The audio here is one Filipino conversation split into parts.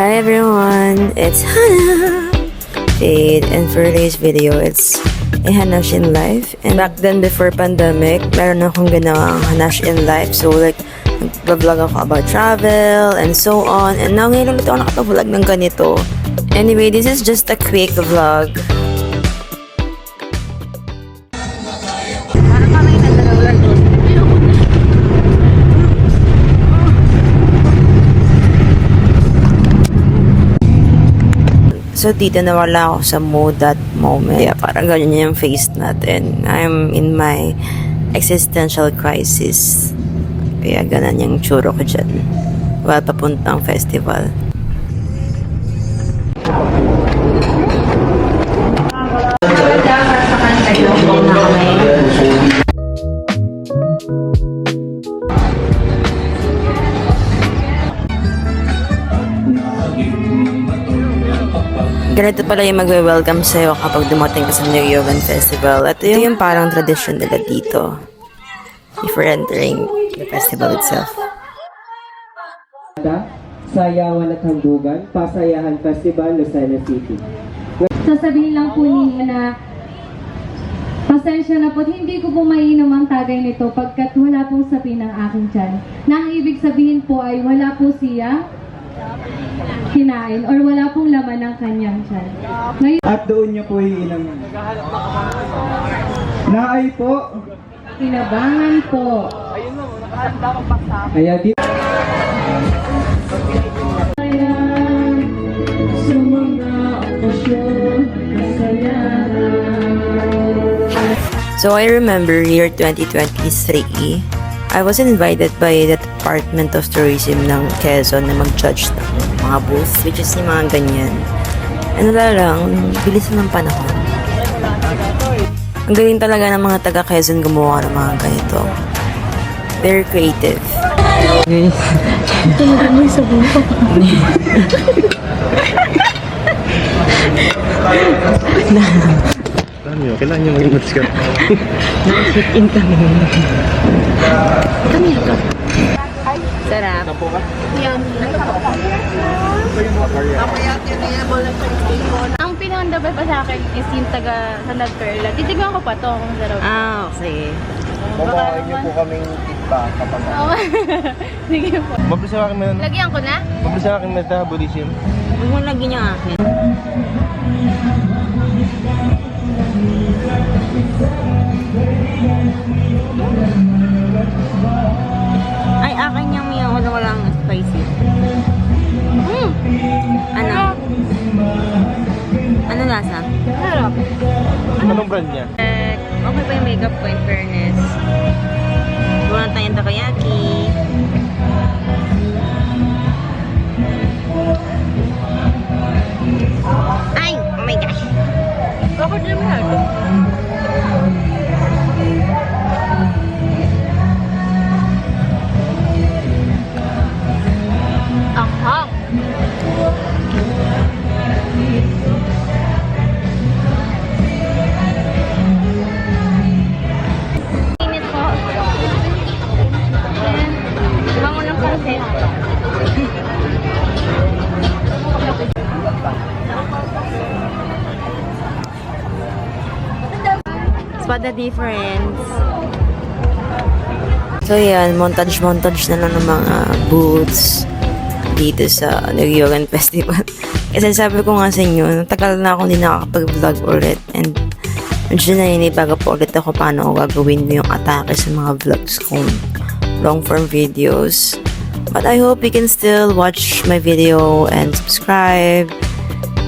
Hi everyone, it's Hannah! Jade, and for today's video, it's a Hanash in Life. And back then, before pandemic, meron akong ginawang Hanash in Life. So like, nag-vlog ako about travel and so on. And now, ngayon ulit ako nakapag-vlog ng ganito. Anyway, this is just a quick vlog. So, dito nawala ako sa mood that moment. Kaya parang ganyan yung face natin. I'm in my existential crisis. Kaya ganun yung tsuro ko dyan. While papuntang festival. Ganito pala yung magwe-welcome sa'yo kapag dumating ka sa New Yogan Festival. Ito yung, yung parang tradition nila dito. Before entering the festival itself. Sayawan at Handugan, Pasayahan Festival, Lucena City. sasabihin lang po ninyo na pasensya na po, hindi ko po mainom ang tagay nito pagkat wala pong sabi ng aking tiyan. Na ang ibig sabihin po ay wala po siya kinain or wala pong laman ng At doon niyo po iinom. Naay po. kinabangan po. Kaya di... Sa mga okasyon, So I remember year 2023, I was invited by the Department of Tourism ng Quezon na mag-judge ng mga booth, which is yung mga ganyan. Ano na lang, bilis ng panahon. Ang galing talaga ng mga taga Quezon gumawa ng mga ganito. Very creative. Alam nyo, kailangan nyo maging matis ka. Sarap. Ang pinakandabay pa sa akin is yung taga Sandal Perla. Titignan ko pa to kung sarap. Ah, okay. Babawain nyo po kaming feedback kapag Oo. Sige po. Mabilis sa akin man. Lagyan ko na? Mabilis sa akin metabolism. Huwag mo lagyan yung akin. Lasa? Sarap. Anong brand niya? Eh, okay pa yung makeup ko in fairness. Wala tayong takoyaki. Ay! Oh my gosh! Bakit yung lahat? Ang hang. Spot the difference. So yan, montage-montage na lang ng mga booths dito sa Nagyogan Festival. Kasi sabi ko nga sa inyo, tagal na ako hindi nakakapag-vlog ulit. And medyo naninibaga po ulit ako paano ako gagawin yung atake sa mga vlogs kong long form videos. But I hope you can still watch my video and subscribe.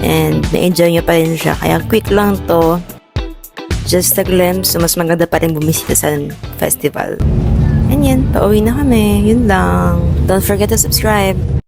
And na-enjoy nyo pa rin siya. Kaya quick lang to just a glimpse, so mas maganda pa rin bumisita sa festival. And yan, pauwi na kami. Yun lang. Don't forget to subscribe.